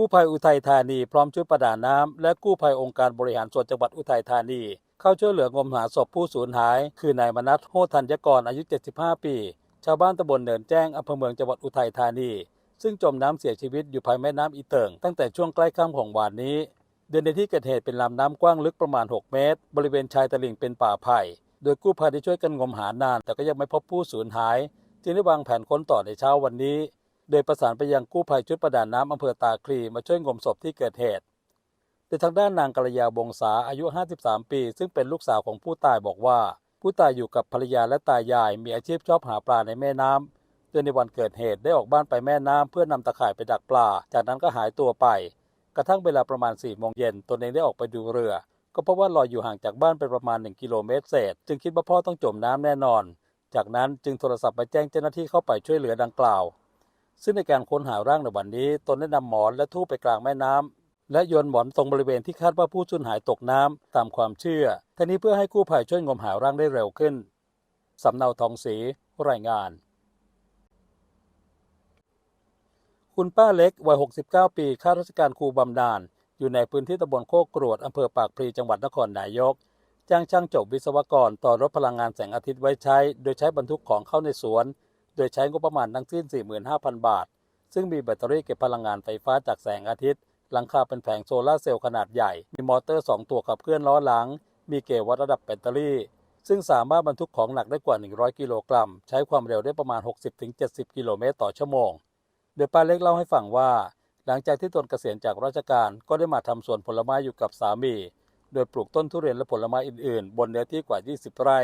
กู้ภัยอุทัยธานีพร้อมชุดประดาน้ำและกู้ภัยองค์การบริหารส่วนจังหวัดอุทัยธานี เข้าช่วยเหลืองมหาศพผู้สูญหาย คือนายมนัสโหธัญกรอายุ 75 ปี ชาวบ้านตำบลเนินแจ้งอำเภอเมืองจังหวัดอุทัยธานี ซึ่งจมน้ำเสียชีวิตอยู่ภายแม่น้ำอีเติงตั้งแต่ช่วงใกล้ค่ำของวานนี้เดินในที่เกิดเหตุเป็นลำน้ำกว้างลึกประมาณ 6 เมตร บริเวณชายตลิ่งเป็นป่าไผ่โดยกู้ภัยได้ช่วยกันงมหานาน แต่ก็ยังไม่พบผู้สูญหาย จึงได้วางแผนค้นต่อในเช้าวันนี้ โดยประสานไปยังกู้ภัยชุดประดาน้ำอำเภอตาคลีมาช่วยงมศพที่เกิดเหตุโดยทางด้านนางกัลยาบงษาอายุ 53 ปี ซึ่งเป็นลูกสาวของผู้ตายบอกว่า ผู้ตายอยู่กับภรรยาและตายาย มีอาชีพชอบหาปลาในแม่น้ำโดยในวันเกิดเหตุได้ออกบ้านไปแม่น้ำเพื่อนำตะข่ายไปดักปลา จากนั้นก็หายตัวไป กระทั่งเวลาประมาณ4โมงเย็นตนเองได้ออกไปดูเรือ ก็พบว่าลอยอยู่ห่างจากบ้านไปประมาณ 1 กิโลเมตรเศษ จึงคิดว่าพ่อต้องจมน้ำแน่นอน จากนั้นจึงโทรศัพท์ไปแจ้งเจ้าหน้าที่เข้าไปช่วยเหลือดังกล่าว ซึ่งในการค้นหาร่างในวันนี้ตนได้นำหมอนและทูบไปกลางแม่น้ำและโยนหมอนตรงบริเวณที่คาดว่าผู้สูญหายตกน้ำตามความเชื่อทั้งนี้เพื่อให้กู้ภัยช่วยงมหาร่างได้เร็วขึ้นสำเนาทองศรีรายงาน คุณป้าเล็กวัย 69 ปี ข้าราชการครูบำนาญอยู่ในพื้นที่ตำบลโคกกรวดอำเภอปากพลีจังหวัดนครนายก จ้างช่างจบวิศวกรต่อรถพลังงานแสงอาทิตย์ไว้ใช้ โดยใช้บรรทุกของเข้าในสวน โดยใช้งบประมาณทั้งสิ้น 45,000 บาท ซึ่งมีแบตเตอรี่เก็บพลังงานไฟฟ้าจากแสงอาทิตย์ หลังคาเป็นแผงโซลาร์เซลล์ขนาดใหญ่ มีมอเตอร์ 2 ตัวขับเคลื่อนล้อหลัง มีเกจวัดระดับแบตเตอรี่ ซึ่งสามารถบรรทุกของหนักได้กว่า 100 กิโลกรัม ใช้ความเร็วได้ประมาณ 60-70 กิโลเมตรต่อชั่วโมง โดยป้าเล็กเล่าให้ฟังว่า หลังจากที่ตนเกษียณจากราชการก็ได้มาทำสวนผลไม้อยู่กับสามี โดยปลูกต้นทุเรียนและผลไม้อื่นๆ บนเนื้อที่กว่า 20 ไร่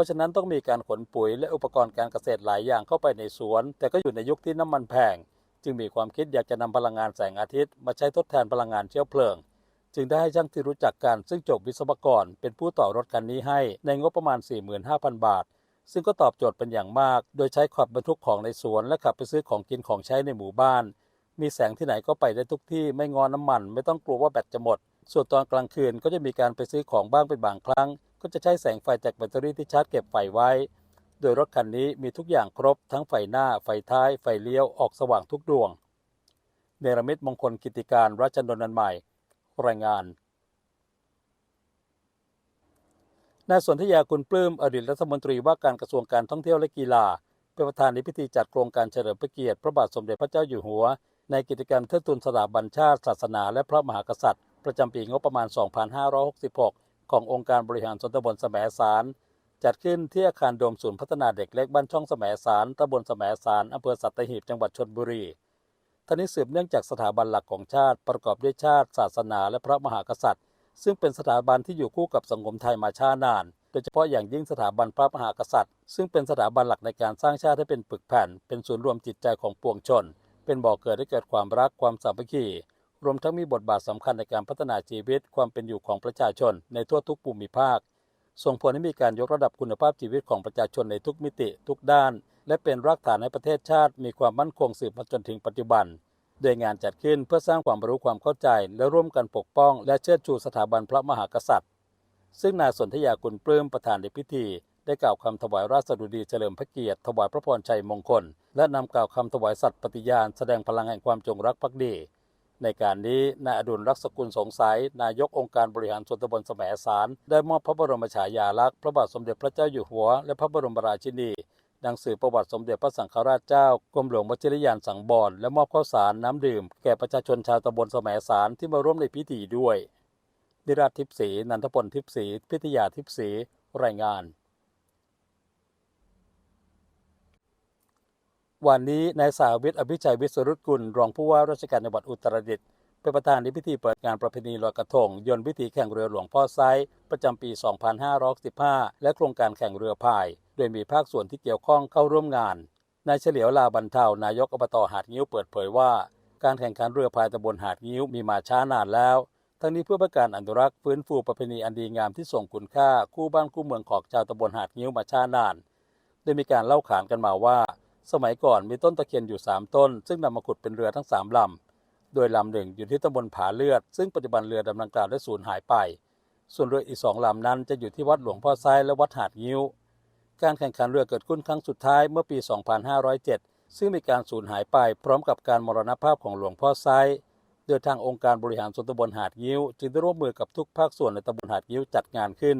ราะฉะนั้นต้องมีการขนปุ๋ยและอุปกรณ์การเกษตรหลายอย่างเข้าไปในสวน แต่ก็อยู่ในยุคที่น้ำมันแพง จึงมีความคิดอยากจะนำพลังงานแสงอาทิตย์ มาใช้ทดแทนพลังงานเชื้อเพลิง จึงได้ให้ช่างที่รู้จักกันซึ่งจบวิศวกร เป็นผู้ต่อรถคันนี้ให้ในงบประมาณ 45,000 บาท ซึ่งก็ตอบโจทย์เป็นอย่างมาก โดยใช้ขับบรรทุกของในสวน และขับไปซื้อของกินของใช้ในหมู่บ้าน มีแสงที่ไหนก็ไปได้ทุกที่ไม่งอน้ำมัน ไม่ต้องกลัวว่าแบตจะหมด ส่วนตอนกลางคืนก็จะมีการไปซื้อของบ้างเป็นบางครั้ง ก็จะใช้แสงไฟจากแบตเตอรี่ที่ชาร์จเก็บไฟไว้ โดยรถคันนี้มีทุกอย่างครบทั้งไฟหน้า ไฟท้าย ไฟเลี้ยว ออกสว่างทุกดวง เนรมิตมงคลกิติการรัชนนท์ใหม่ รายงานนายสนธยาคุณปลื้มอดีตรัฐมนตรีว่าการกระทรวงการท่องเที่ยวและกีฬาเป็นประธานในพิธีจัดโครงการเฉลิมพระเกียรติพระบาทสมเด็จพระเจ้าอยู่หัว ในกิจกรรมเทิดทูนสถาบันชาติ ศาสนา และพระมหากษัตริย์ ประจำปีงบประมาณ 2566 ขององค์การบริหารส่วนตำบลแสมสาร จัดขึ้นที่อาคารโดมศูนย์พัฒนาเด็กเล็กบ้านช่องแสมสารตำบลแสมสารอำเภอสัตหีบจังหวัดชลบุรีท่านี้สืบเนื่องจากสถาบันหลักของชาติประกอบด้วยชาติ ศาสนา และพระมหากษัตริย์ ซึ่งเป็นสถาบันที่อยู่คู่กับสังคมไทยมาช้านานโดยเฉพาะอย่างยิ่งสถาบันพระมหากษัตริย์ ซึ่งเป็นสถาบันหลักในการสร้างชาติให้เป็นปึกแผ่น เป็นศูนย์รวมจิตใจของปวงชน เป็นบ่อกเกิดให้เกิดความรักความสามัคคี รวมทั้งมีบทบาทสำคัญในการพัฒนาชีวิตความเป็นอยู่ของประชาชนในทั่วทุกภูมิภาค ส่งผลให้มีการยกระดับคุณภาพชีวิตของประชาชนในทุกมิติทุกด้าน และเป็นรากฐานให้ประเทศชาติ มีความมั่นคงสืบมาจนถึงปัจจุบัน โดยงานจัดขึ้นเพื่อสร้างความรู้ความเข้าใจ และร่วมกันปกป้อง และเชิดชูสถาบันพระมหากษัตริย์ ซึ่งนายสนธยากุลปลื้มประธานในพิธีได้กล่าวคำถวายราชดุดีเฉลิมพระเกียรติถวายพระพรชัยมงคล และนำกล่าวคำถวายสัตย์ปฏิญาณแสดงพลังแห่งความจงรักภักดี ในการนี้นายอดุลรักษกุลสงสัย นายกองค์การบริหารส่วนตำบลแสมสาร ได้มอบพระบรมฉายาลักษณ์พระบาทสมเด็จพระเจ้าอยู่หัว และพระบรมราชินีหนังสือประวัติสมเด็จพระสังฆราชเจ้ากรมหลวงวชิรยานสังบอนและมอบข้าวสารน้ำดื่ม แก่ประชาชนชาวตำบลแสมสารที่มาร่วมในพิธีด้วย นิราชทิพย์ศรีนันทพลทิพย์ศรีพิทยาทิพย์ศรีรายงาน วันนี้นายสาวิทย์อภิชัยวิศรุตกุล รองผู้ว่าราชการจังหวัดอุตรดิตถ์เป็นประธานในพิธีเปิดงานประเพณีลอยกระทง ยนต์พิธีแข่งเรือหลวงพ่อไซประจำปี 2515 และโครงการแข่งเรือพาย โดยมีภาคส่วนที่เกี่ยวข้องเข้าร่วมงาน นายเฉลียวลาบรรเทานายกอบตหาดงิ้วเปิดเผยว่า การแข่งขันเรือพายตำบลหาดงิ้วมีมาช้านานแล้ว ทั้งนี้เพื่อประการอนุรักษ์ฟื้นฟูประเพณีอันดีงามที่ส่งคุณค่าคู่บ้านคู่เมืองของชาวตำบลหาดงิ้วมาช้านาน โดยมีการเล่าขานกันมาว่า สมัยก่อนมีต้นตะเคียนอยู่ 3 ต้น ซึ่งนำมาขุดเป็นเรือทั้ง 3ลำ โดยลำหนึ่งอยู่ที่ตำบลผาเลือด ซึ่งปัจจุบันเรือดำดังกล่าวได้สูญหายไป ส่วนเรืออีกสองลำนั้นจะอยู่ที่วัดหลวงพ่อไซและวัดหาดงิ้ว การแข่งขันเรือเกิดขึ้นครั้งสุดท้ายเมื่อปี 2507 ซึ่งมีการสูญหายไปพร้อมกับการมรณภาพของหลวงพ่อไซโดโดยทางองค์การบริหารส่วนตำบลหาดยิ้ว จึงได้ร่วมมือกับทุกภาคส่วนในตำบลหาดยิ้วจัดงานขึ้น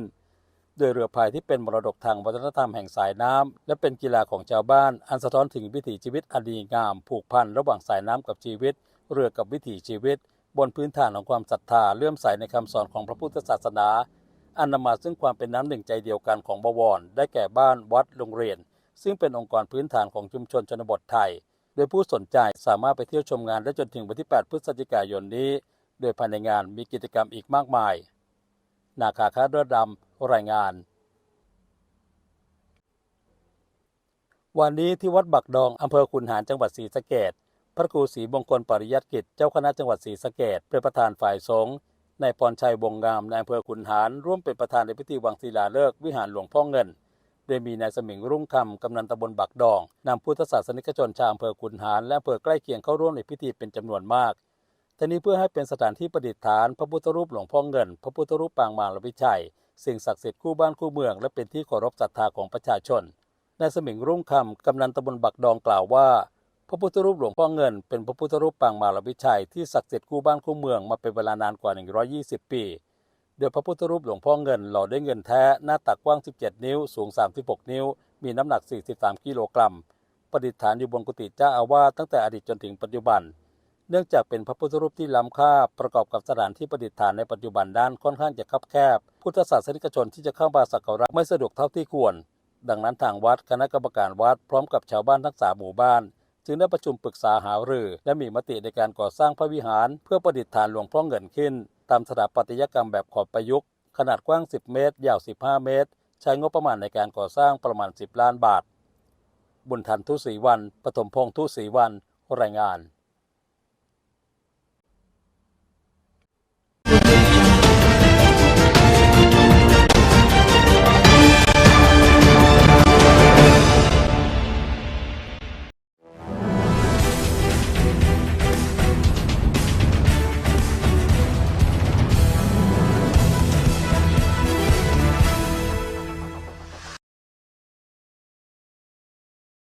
โดยเรือพายที่เป็นมรดกทางวัฒนธรรมแห่งสายน้ำและเป็นกีฬาของชาวบ้าน อันสะท้อนถึงวิถีชีวิตอันดีงาม ผูกพันระหว่างสายน้ำกับชีวิต เรือกับวิถีชีวิต บนพื้นฐานของความศรัทธาเลื่อมใสในคำสอนของพระพุทธศาสนา อันนำมาซึ่งความเป็นน้ำหนึ่งใจเดียวกันของบวร ได้แก่บ้านวัดโรงเรียน ซึ่งเป็นองค์กรพื้นฐานของชุมชนชนบทไทย โดยผู้สนใจสามารถไปเที่ยวชมงานได้จนถึงวันที่ 8 พฤศจิกายนนี้ โดยภายในงานมีกิจกรรมอีกมากมาย นาคาคาเรือดำรายงาน วันนี้ที่วัดบักดองอำเภอขุนหารจังหวัดศรีสะเกษพระครูศรีมงคลปริยัติกิจ เจ้าคณะจังหวัดศรีสะเกษเป็นประธานฝ่ายสงฆ์นายพรชัยวงงามนายอำเภอขุนหารร่วมเป็นประธานในพิธีวังศิลาฤกษ์วิหารหลวงพ่อเงินโดยมีนายสมิงรุ่งคำกำนันตำบลบักดองนำพุทธศาสนิกชนชาวอำเภอขุนหารและอำเภอใกล้เคียงเข้าร่วมในพิธีเป็นจำนวนมาก ทั้งนี้เพื่อให้เป็นสถานที่ประดิษฐานพระพุทธรูปหลวงพ่อเงิน พระพุทธรูปปางมารวิชัย สิ่งศักดิ์สิทธิ์คู่บ้านคู่เมือง และเป็นที่เคารพศรัทธาของประชาชนนายสมิงรุ่งคำกำนันตำบลบักดองกล่าวว่า พระพุทธรูปหลวงพ่อเงิน เป็นพระพุทธรูปปางมารวิชัยที่ศักดิ์สิทธิ์คู่บ้านคู่เมืองมาเป็นเวลานานกว่า 120 ปีโดยพระพุทธรูปหลวงพ่อเงินหล่อด้วยเงินแท้หน้าตักกว้าง 17 นิ้ว สูง 36 นิ้ว มีน้ำหนัก 43 กิโลกรัมประดิษฐานอยู่บนกุฏิเจ้าอาวาสตั้งแต่อดีตจนถึงปัจจุบัน เนื่องจากเป็นพระพุทธรูปที่ล้ำค่าประกอบกับสถานที่ประดิษฐานในปัจจุบันด้านค่อนข้างจะคับแคบ พุทธศาสนิกชนที่จะเข้ามาสักการะไม่สะดวกเท่าที่ควร ดังนั้นทางวัดคณะกรรมการวัดพร้อมกับชาวบ้านทั้งสามหมู่บ้าน จึงได้ประชุมปรึกษาหารือ และมีมติในการก่อสร้างพระวิหาร เพื่อประดิษฐานหลวงพ่อเงินขึ้น ตามสถาปัตยกรรมแบบขอบประยุกต์ขนาดกว้าง 10 เมตร ยาว 15 เมตร ใช้งบประมาณในการก่อสร้างประมาณ 10 ล้านบาท บุญทันทุศรีวันปฐมพงษ์ทุศรีวันรายงาน